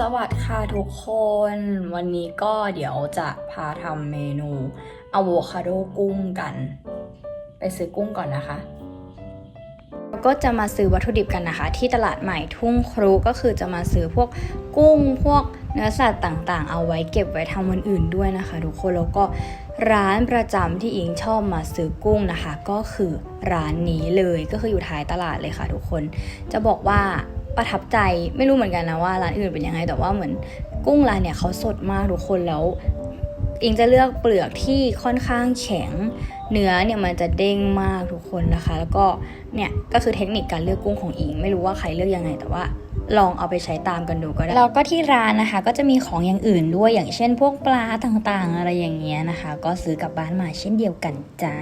สวัสดีค่ะทุกคน วันนี้ก็เดี๋ยวจะพาทำเมนูอะโวคาโดกุ้งกัน ไปซื้อกุ้งก่อนนะคะก็จะมาซื้อวัตถุดิบกันนะคะ ที่ตลาดใหม่ทุ่งครูก็คือจะมาซื้อพวกกุ้งพวกเนื้อสัตว์ต่างๆ เอาไว้เก็บไว้ทำวันอื่นด้วยนะคะ ทุกคนแล้วก็ร้านประจำที่อิงชอบมาซื้อกุ้งนะคะ ก็คือร้านนี้เลยก็คืออยู่ท้ายตลาดเลยค่ะ ทุกคนจะบอกว่า ประทับใจไม่รู้เหมือนกันนะว่าร้านอื่นเป็นยังไง แต่ว่าเหมือนกุ้งร้านเนี่ยเขาสดมากทุกคนแล้วอิงจะเลือกเปลือกที่ค่อนข้างแข็ง เนื้อเนี่ยมันจะเด้งมากทุกคนนะคะ แล้วก็เนี่ยก็คือเทคนิคการเลือกกุ้งของอิง ไม่รู้ว่าใครเลือกยังไงแต่ว่าลองเอาไปใช้ตามกันดูก็ได้ แล้วก็ที่ร้านนะคะ ก็จะมีของอย่างอื่นด้วยอย่างเช่น พวกปลาต่างๆ อะไรอย่างเงี้ยนะคะ ก็ซื้อกลับบ้านมาเช่นเดียวกันจ้า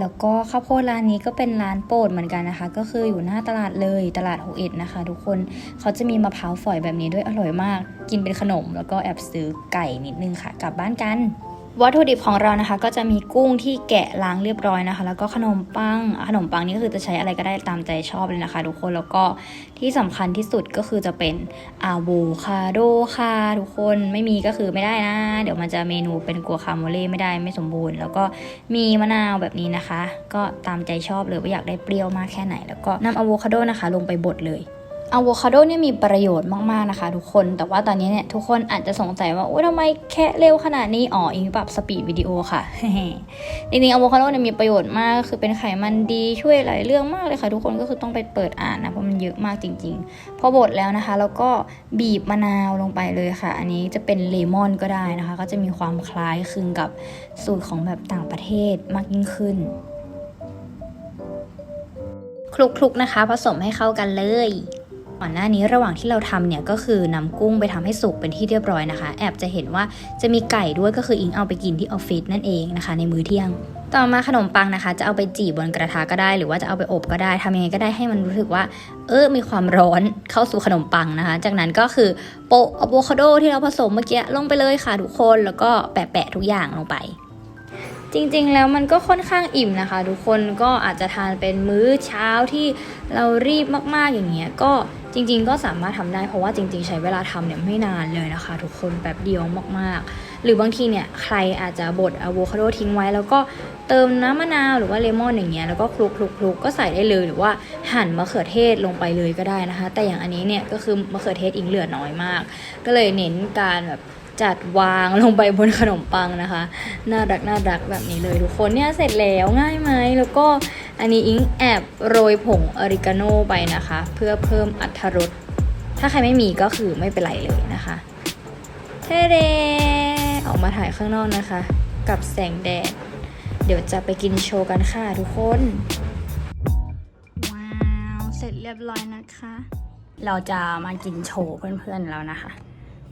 แล้วก็ข้าวโพดร้านนี้ก็เป็นร้านโปรดเหมือนกันนะคะ ก็คืออยู่หน้าตลาดเลยตลาดโฮเอ็ดนะคะ ทุกคนเขาจะมีมะพร้าวฝอยแบบนี้ด้วยอร่อยมาก กินเป็นขนม แล้วก็แอบซื้อไก่นิดนึงค่ะ กลับบ้านกัน วัตถุดิบของเรานะคะก็จะมีกุ้งที่แกะล้างเรียบร้อยนะคะ แล้วก็ขนมปังขนมปังนี่ก็คือจะใช้อะไรก็ได้ตามใจชอบเลยนะคะทุกคนแล้วก็ที่สำคัญที่สุดก็คือจะเป็นอะโวคาโดค่ะทุกคนไม่มีก็คือไม่ได้นะ เดี๋ยวมันจะเมนูเป็นกัวคาโมเล่ไม่ได้ไม่สมบูรณ์ แล้วก็มีมะนาวแบบนี้นะคะ ก็ตามใจชอบเลยว่าอยากได้เปรี้ยวมากแค่ไหน แล้วก็นำอะโวคาโดนะคะ ลงไปบดเลย อะโวคาโดเนี่ยมีประโยชน์มากๆนะคะทุกคน แต่ว่าตอนนี้เนี่ยทุกคนอาจจะสงสัยว่าโอ้ทำไมแค่เร็วขนาดนี้ อ๋ออิงปรับสปีดวิดีโอค่ะ จริงๆอะโวคาโดเนี่ยมีประโยชน์มาก คือเป็นไขมันดีช่วยหลายเรื่องมากเลยค่ะ ทุกคนก็คือต้องไปเปิดอ่านนะ เพราะมันเยอะมากจริงๆ พอบดแล้วนะคะ แล้วก็บีบมะนาวลงไปเลยค่ะ อันนี้จะเป็นเลมอนก็ได้นะคะ ก็จะมีความคล้ายคลึงกับสูตรของแบบต่างประเทศมากยิ่งขึ้นคลุกๆนะคะ ผสมให้เข้ากันเลย ก่อนหน้านี้ระหว่างที่เราทำเนี่ยก็คือนำกุ้งไปทำให้สุกเป็นที่เรียบร้อยนะคะ แอบจะเห็นว่าจะมีไก่ด้วยก็คืออิงเอาไปกินที่ออฟฟิศนั่นเองนะคะ ในมื้อเที่ยง ต่อมาขนมปังนะคะ จะเอาไปจีบบนกระทะก็ได้ หรือว่าจะเอาไปอบก็ได้ทำยังไงก็ได้ให้มันรู้สึกว่า เออมีความร้อนเข้าสู่ขนมปังนะคะ จากนั้นก็คือโปะอะโวคาโดที่เราผสมเมื่อกี้ลงไปเลยค่ะทุกคนแล้วก็แปะๆทุกอย่างลงไปจริงๆ แล้วมันก็ค่อนข้างอิ่มนะคะ ทุกคนก็อาจจะทานเป็นมื้อเช้าที่เรารีบมากๆอย่างเงี้ยก็ จริงๆก็สามารถทำได้เพราะว่าจริง ๆ ใช้เวลาทำเนี่ยไม่นานเลยนะคะ ทุกคนแป๊บเดียวมากๆ หรือบางทีเนี่ยใครอาจจะบดอะโวคาโดทิ้งไว้ แล้วก็เติมน้ำมะนาวหรือว่าเลมอนอย่างเงี้ยแล้วก็คลุกคลุกคลุกก็ใส่ได้เลยหรือว่าหั่นมะเขือเทศลงไปเลยก็ได้นะคะ แต่อย่างอันนี้เนี่ยก็คือมะเขือเทศอิงเหลือน้อยมาก ก็เลยเน้นการแบบจัดวางลงไปบนขนมปังนะคะ น่ารักน่ารักแบบนี้เลยทุกคนเนี่ยเสร็จแล้วง่ายไหมแล้วก็ อันนี้อิงแอบโรยผงออริกาโนไปนะคะ เพื่อเพิ่มอรรถรสถ้าใครไม่มีก็คือไม่เป็นไรเลยนะคะเทเดออกมาถ่ายข้างนอกนะคะ กับแสงแดด เดี๋ยวจะไปกินโชว์กันค่ะทุกคน ว้าวเสร็จเรียบร้อยนะคะ เราจะมากินโชว์เพื่อนๆแล้วนะคะ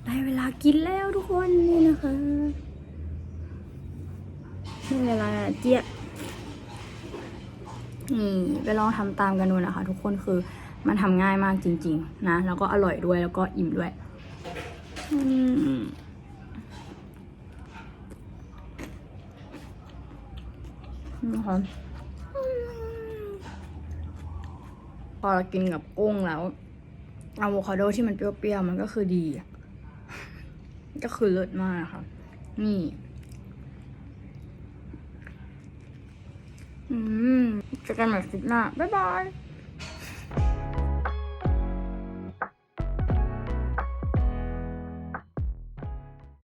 ได้เวลากินแล้วทุกคนนี่นะคะนี่เวลาเจี๊ยบ นี่ไปลองทำตามกันดูนะคะ ทุกคนคือมันทำง่ายมากจริง ๆ นะ แล้วก็อร่อยด้วยแล้วก็อิ่มด้วยอืมนะคะพอเรากินกับกุ้งแล้วอะโวคาโดที่มันเปรี้ยวๆมันก็คือดี ก็คือเลิศมากค่ะ นี่ อืมเจอกันใหม่คลิปหน้า บ๊ายบาย